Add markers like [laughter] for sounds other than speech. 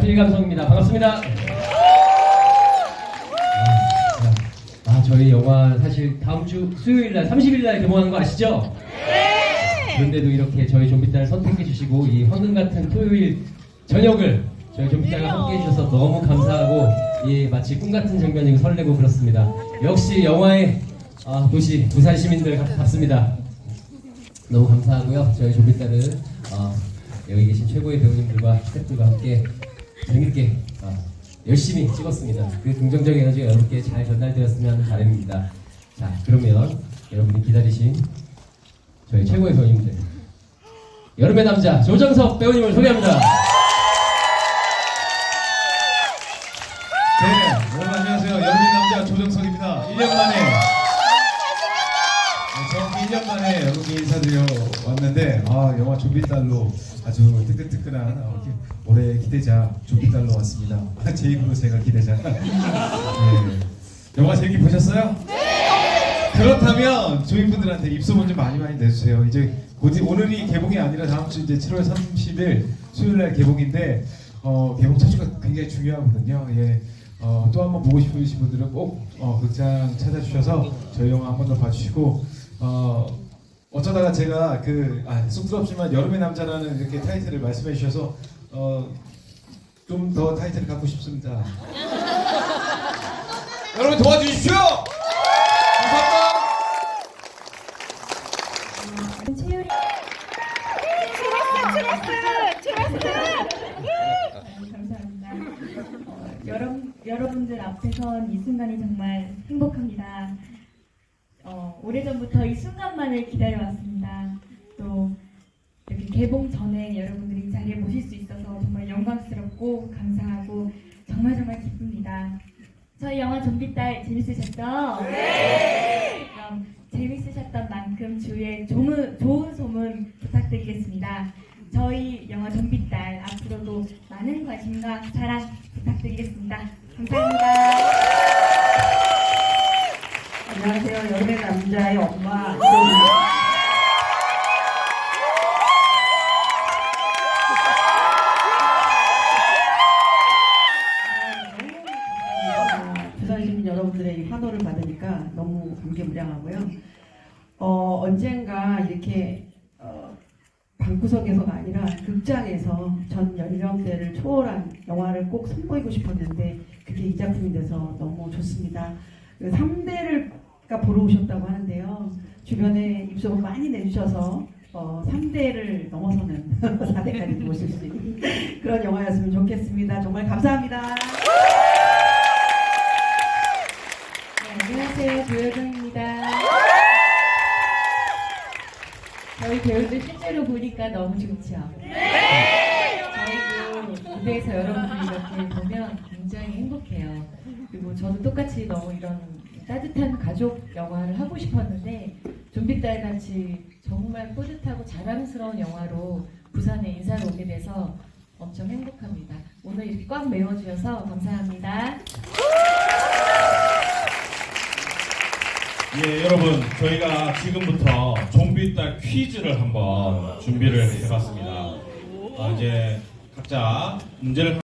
필감성입니다. 반갑습니다. 아, 자, 아, 저희 영화 사실 다음 주 수요일 날 30일 날 개봉하는 거 아시죠? 네. 그런데도 이렇게 저희 좀비딸 선택해 주시고 이 황금 같은 토요일 저녁을 저희 좀비딸과 함께 해주셔서 너무 감사하고 이 마치 꿈 같은 장면이고 설레고 그렇습니다. 역시 영화의 아, 도시 부산 시민들 같- 같습니다. 너무 감사하고요. 저희 좀비딸은 어, 여기 계신 최고의 배우님들과 스태프들과 함께 재밌게 어, 열심히 찍었습니다. 그 긍정적인 에너지가 여러분께 잘 전달되었으면 하는 바람입니다. 자, 그러면 여러분이 기다리신 저희 최고의 배우님들 여름의 남자 조정석 배우님을 소개합니다. 네, 여러분 안녕하세요. 여름의 남자 조정석입니다. 1년 만에 1년 만에 여러분께 인사드려 왔는데 아 영화 좀비딸로 아주 뜨끈뜨끈한 어, 기- 올해 기대작 좀비딸로 왔습니다. 제 입으로 제가 기대작. [laughs] 네. 영화 재밌게 보셨어요? 네. 그렇다면 조인분들한테 입소문 좀 많이 많이 내주세요. 이제 곧 이- 오늘이 개봉이 아니라 다음 주 이제 7월 30일 수요일 날 개봉인데 어, 개봉 첫 주가 굉장히 중요하거든요. 예. 어, 또 한번 보고 싶으신 분들은 꼭 어, 극장 찾아주셔서 저희 영화 한 번 더 봐주시고 어, 어쩌다가 제가 그 아, 쑥스럽지만 여름의 남자라는 이렇게 타이틀을 말씀해 주셔서 어, 좀 더 타이틀을 갖고 싶습니다. [laughs] 여러분 도와주십시오. 어, 여러분 여러분들 앞에선 이 순간이 정말 행복합니다. 어, 오래전부터 이 순간만을 기다려왔습니다. 또 이렇게 개봉 전에 여러분들이 이 자리에 모실 수 있어서 정말 영광스럽고 감사하고 정말 정말 기쁩니다. 저희 영화 좀비딸 재밌으셨죠? 네! 그럼 재밌으셨던 만큼 주위에 좋은, 좋은 소문 부탁드리겠습니다. 저희 영화 좀비딸 앞으로도 많은 관심과 사랑 부탁드리겠습니다. 감사합니다. 남자의 엄마 부산 시민 여러분들의 이 환호를 받으니까 너무 감개무량하고요. 어, 언젠가 이렇게 어, 방구석에서가 아니라 극장에서 전 연령대를 초월한 영화를 꼭 선보이고 싶었는데 그게 이 작품이 돼서 너무 좋습니다. 3대를 가 보러 오셨다고 하는데요. 주변에 입소문 많이 내주셔서 어, 3대를 넘어서는 [laughs] 4대까지 모실 수 있는 그런 영화였으면 좋겠습니다. 정말 감사합니다. 네, 안녕하세요. 조여정입니다. 저희 배우들 실제로 보니까 너무 좋죠? 저희도 무대에서 여러분들 이렇게 보면 굉장히 행복해요. 그리고 저도 똑같이 너무 이런 따뜻한 가족 영화를 하고 싶었는데 좀비 딸 같이 정말 뿌듯하고 자랑스러운 영화로 부산에 인사를 오게 돼서 엄청 행복합니다. 오늘 이렇게 꽉 메워주셔서 감사합니다. 예, 여러분, 저희가 지금부터 좀비 딸 퀴즈를 한번 준비를 해봤습니다. 아, 이제 각자 문제를